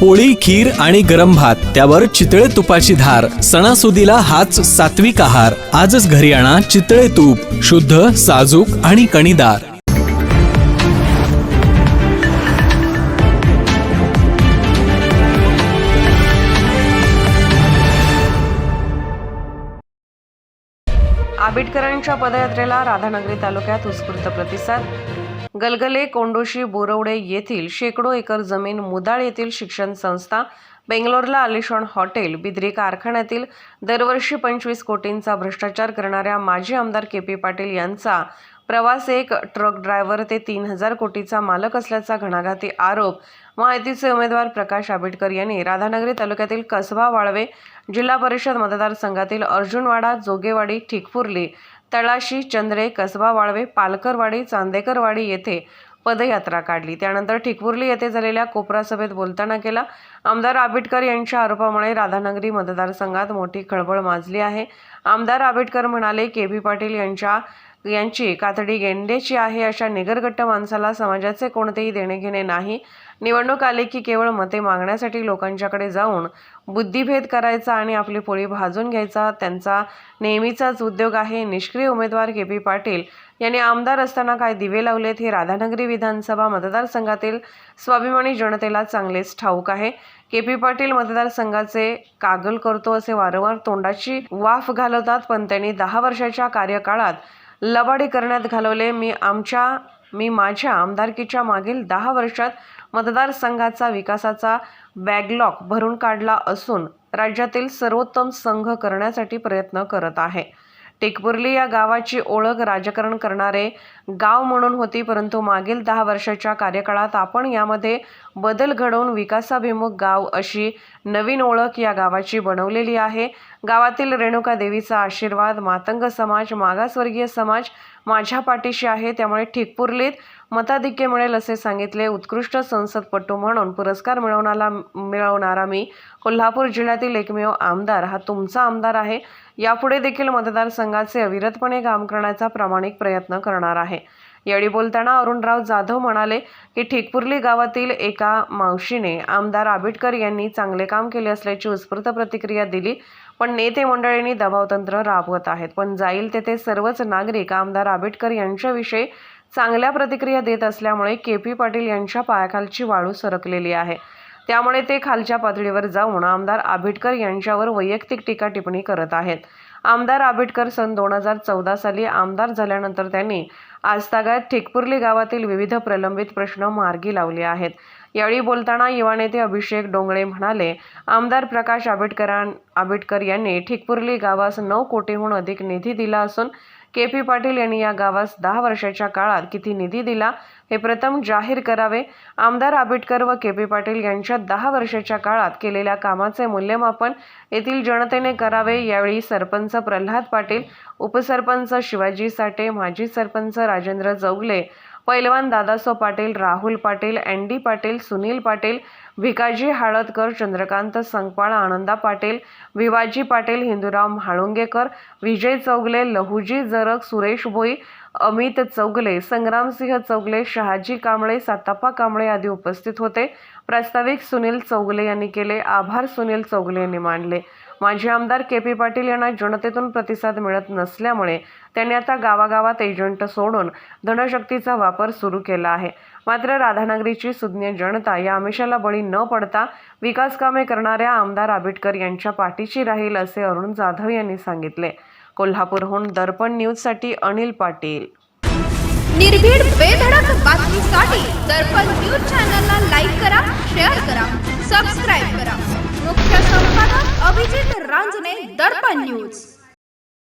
पोळी खीर आणि गरम भात त्यावर चितळे तुपाची धार सणासुदीला हाच सात्विक आहार. आजच घरी आणा चितळे तूप शुद्ध साजूक आणि कणीदार. आबिटकरांच्या पदयात्रेला राधानगरी तालुक्यात उत्स्फूर्त प्रतिसाद. गलगले कोंडोशी बोरवडे येथील शेकडो एकर जमीन मुदाळ येथील शिक्षण संस्था बेंगलोरला आलिशान हॉटेल बिद्री कारखान्यातील दरवर्षी पंचवीस कोटींचा भ्रष्टाचार करणाऱ्या माजी आमदार के पी पाटील यांचा प्रवास एक ट्रक ड्रायव्हर ते तीन हजार कोटीचा मालक असल्याचा घणाघाती आरोप. महायुतीचे उमेदवार प्रकाश आंबेडकर यांनी राधानगरी तालुक्यातील कसबा वाळवे जिल्हा परिषद मतदारसंघातील अर्जुनवाडा जोगेवाडी ठिकपुरली तळाशी चंद्रे कसबा वाळवे पालकरवाडी चांदेकरवाडी येथे पदयात्रा काढली. त्यानंतर ठिकपुर्ली येथे झालेल्या कोपरा सभेत बोलताना केला. आमदार आंबेडकर यांच्या आरोपामुळे राधानगरी मतदारसंघात मोठी खळबळ माजली आहे. आमदार आंबेडकर म्हणाले के. व्ही पाटील यांच्या यांची कातडी गेंडेची आहे अशा निगरगट्ट माणसाला समाजाचे कोणतेही देणे घेणे नाही. निवडणूक आली की केवळ मते मागण्यासाठी लोकांच्याकडे जाऊन बुद्धिभेद करायचा आणि आपली पोळी भाजून घ्यायचा त्यांचा नेहमीचाच उद्योग आहे. निष्क्रिय उमेदवार के पी पाटील यांनी आमदार असताना काय दिवे लावलेत हे राधानगरी विधानसभा मतदारसंघातील स्वाभिमानी जनतेला चांगलेच ठाऊक आहे. के पी पाटील मतदारसंघाचे कागल करतो असे वारंवार तोंडाची वाफ घालवतात पण त्यांनी दहा वर्षाच्या कार्यकाळात लबाडी करण्यात घालवले. मी आमच्या मी माझ्या आमदारकीच्या मागील दहा वर्षात मतदारसंघाचा विकासाचा बॅकलॉग भरून काढला असून राज्यातील सर्वोत्तम संघ करण्यासाठी प्रयत्न करत आहे. टेकपुर्ली या गावाची ओळख राजकारण करणारे गाव म्हणून होती परंतु मागील दहा वर्षाच्या कार्यकाळात आपण यामध्ये बदल घडवून विकासाभिमुख गाव अशी नवीन ओळख या गावाची बनवलेली आहे. गावातील रेणुका देवीचा आशीर्वाद मातंग समाज मागासवर्गीय समाज माझ्या पाठीशी आहे त्यामुळे ठिकपुर्लीत मताधिक्य मिळेल असे सांगितले उत्कृष्ट संसदपटू म्हणून पुरस्कार मिळवणारा मिळवणारा मी. कोल्हापूर जिल्ह्यातील एकमेव आमदार हा तुमचा आमदार आहे. यापुढे देखील मतदारसंघाचे अविरतपणे काम करण्याचा प्रामाणिक प्रयत्न करणार आहे. यावेळी बोलताना अरुणराव जाधव म्हणाले की ठिकपुर्ली गावातील एका मावशीने आमदार आबिटकर यांनी चांगले काम केले असल्याची उत्स्फूर्त प्रतिक्रिया दिली. पण नेते मंडळींनी दबावतंत्र राबवत आहेत. पण जाईल तेथे सर्वच नागरिक आमदार आंबेडकर यांच्याविषयी चांगल्या प्रतिक्रिया देत असल्यामुळे के पी पाटील यांच्या पायाखालची वाळू सरकलेली आहे. त्यामुळे ते खालच्या पातळीवर जाऊन आमदार आंबेडकर यांच्यावर वैयक्तिक टीका टिप्पणी करत आहेत. आमदार आंबेडकर सन दोन हजार चौदा साली आमदार झाल्यानंतर त्यांनी आजतागायत ठिकपुर्ली गावातील विविध प्रलंबित प्रश्न मार्गी लावले आहेत. यावेळी बोलताना युवा नेते अभिषेक डोंगळे म्हणाले आमदार प्रकाश आंबेडकरां आंबेडकर यांनी ठिकपुर्ली गावास नऊ कोटीहून अधिक निधी दिला असून के पी पाटील यांनी या गावास दहा वर्षाच्या काळात किती निधी दिला हे प्रथम जाहीर करावे. आमदार आंबेडकर व के पी पाटील यांच्या दहा वर्षाच्या काळात केलेल्या कामाचे मूल्यमापन येथील जनतेने करावे यावेळी सरपंच प्रल्हाद पाटील उपसरपंच शिवाजी साठे माजी सरपंच राजेंद्र चौगले पैलवान दादासो पाटील राहुल पाटील एन डी पाटील सुनील पाटील भिकाजी हाळदकर चंद्रकांत संकपाळ आनंदा पाटील विवाजी पाटील हिंदूराव म्हाळुंगेकर विजय चौगले लहुजी जरक सुरेश भोई अमित चौगले संग्रामसिंह चौगले शहाजी कांबळे सातापा कांबळे आदी उपस्थित होते. प्रास्ताविक सुनील चौगले यांनी केले. आभार सुनील चौगले यांनी मानले. माजी आमदार के पी पाटील यांना जनतेतून प्रतिसाद मिळत नसल्यामुळे त्यांनी आता गावागावात एजंट सोडून धनशक्तीचा वापर सुरू केला आहे. मात्र राधानगरीची सुज्ञ जनता या आमिषाला बळी न पडता विकास कामे करणाऱ्या आमदार आबिटकर यांच्या पाठीशी राहील असे अरुण जाधव यांनी सांगितले. कोल्हापूरहून दर्पण न्यूजसाठी अनिल पाटील. निर्भीड बेधडक बातमीसाठी दर्पण न्यूज चॅनलला રાંઝને દર્પણ ન્યૂઝ